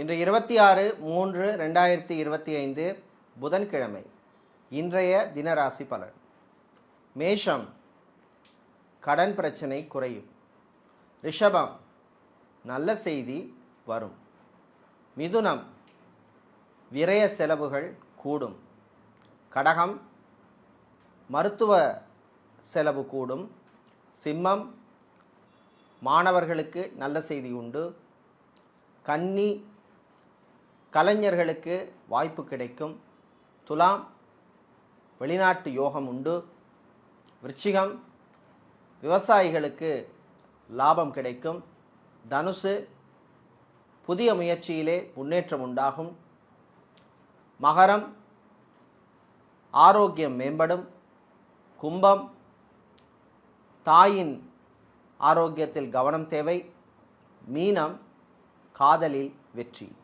இன்று இருபத்தி ஆறு மூன்று ரெண்டாயிரத்தி இருபத்தி ஐந்து புதன்கிழமை இன்றைய தினராசி பலன். மேஷம் கடன் பிரச்சனை குறையும். ரிஷபம் நல்ல செய்தி வரும். மிதுனம் விரய செலவுகள் கூடும். கடகம் மருத்துவ செலவு கூடும். சிம்மம் மாணவர்களுக்கு நல்ல செய்தி உண்டு. கன்னி கலைஞர்களுக்கு வாய்ப்பு கிடைக்கும். துலாம் வெளிநாட்டு யோகம் உண்டு. விருச்சிகம் விவசாயிகளுக்கு லாபம் கிடைக்கும். தனுசு புதிய முயற்சியிலே முன்னேற்றம் உண்டாகும். மகரம் ஆரோக்கியம் மேம்படும். கும்பம் தாயின் ஆரோக்கியத்தில் கவனம் தேவை. மீனம் காதலில் வெற்றி.